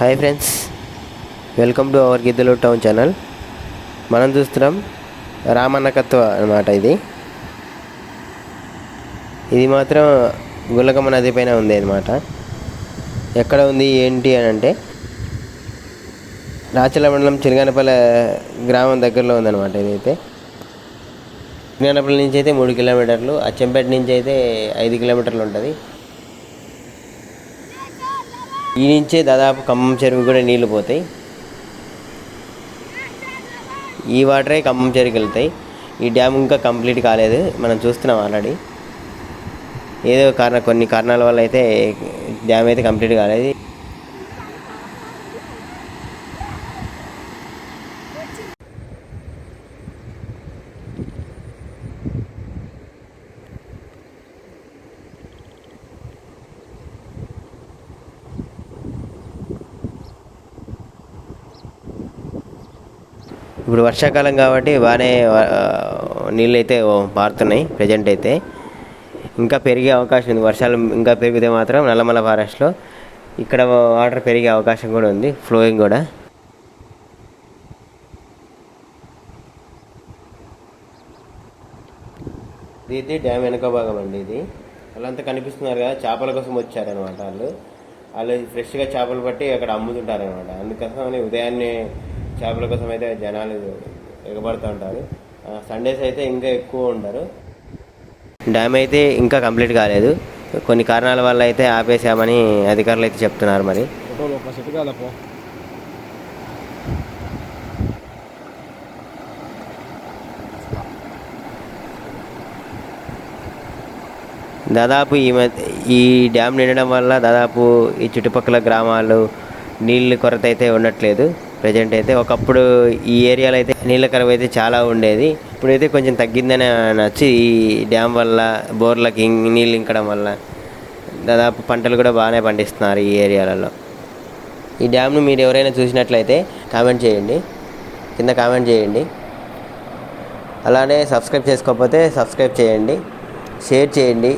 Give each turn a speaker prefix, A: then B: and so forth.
A: Hi friends welcome to our Giddalur town channel మనం చూస్తున్నాం రామన్నకత్వ అనమాట ఇది. ఇది మాత్రం గులకమ్మ నది పైన ఉంది అనమాట ఎక్కడ ఉంది ఏంటి అని అంటే రాచల మండలం చిరుగానపల్లె గ్రామం దగ్గరలో ఉందన్నమాట ఇదైతే. చిరుగానపల్లి నుంచి అయితే మూడు కిలోమీటర్లు అచ్చంపేట నుంచి అయితే ఐదు కిలోమీటర్లు ఉంటుంది. ఈ నుంచే దాదాపు ఖమ్మం చెరువు కూడా నీళ్ళు పోతాయి. ఈ వాటరే ఖమ్మం చెరువుకి వెళ్తాయి. ఈ డ్యామ్ ఇంకా కంప్లీట్ కాలేదు. మనం చూస్తున్నాం ఆల్రెడీ. ఏదో కారణ కొన్ని కారణాల వల్ల అయితే డ్యామ్ అయితే కంప్లీట్ కాలేదు. ఇప్పుడు వర్షాకాలం కాబట్టి బాగానే నీళ్ళు అయితే పారుతున్నాయి ప్రజెంట్ అయితే. ఇంకా పెరిగే అవకాశం ఉంది. వర్షాలు ఇంకా పెరిగితే మాత్రం నల్లమల ఫారెస్ట్లో ఇక్కడ వాటర్ పెరిగే అవకాశం కూడా ఉంది ఫ్లోయింగ్ కూడా. ఇది అయితే డ్యామ్ వెనక భాగం అండి ఇది. వాళ్ళంతా కనిపిస్తున్నారు కదా చేపల కోసం వచ్చారనమాట వాళ్ళు. వాళ్ళు ఫ్రెష్గా చేపలు పట్టి అక్కడ అమ్ముతుంటారనమాట అందుకోసమని ఉదయాన్నే చేపల కోసం అయితే జనాలు ఎగబడుతూ ఉంటారు. సండేస్ అయితే ఇంకా ఎక్కువ ఉంటారు. డ్యామ్ అయితే ఇంకా కంప్లీట్ కాలేదు. కొన్ని కారణాల వల్ల అయితే ఆపేసామని అధికారులు అయితే చెప్తున్నారు మరి. దాదాపు ఈ మధ్య ఈ డ్యామ్ నిండడం వల్ల దాదాపు ఈ చుట్టుపక్కల గ్రామాలు నీళ్ళ కొరత అయితే ఉండట్లేదు. ప్రజెంట్ అయితే ఒకప్పుడు ఈ ఏరియాలో అయితే నీళ్ళ కరువు అయితే చాలా ఉండేది. ఇప్పుడైతే కొంచెం తగ్గిందని నచ్చి ఈ డ్యామ్ వల్ల బోర్లకి నీళ్ళు ఇంకడం వల్ల దాదాపు పంటలు కూడా బాగానే పండిస్తున్నారు ఈ ఏరియాలలో. ఈ డ్యామ్ను మీరు ఎవరైనా చూసినట్లయితే కామెంట్ చేయండి. కింద కామెంట్ చేయండి. అలానే సబ్స్క్రైబ్ చేసుకోకపోతే సబ్స్క్రైబ్ చేయండి. షేర్ చేయండి.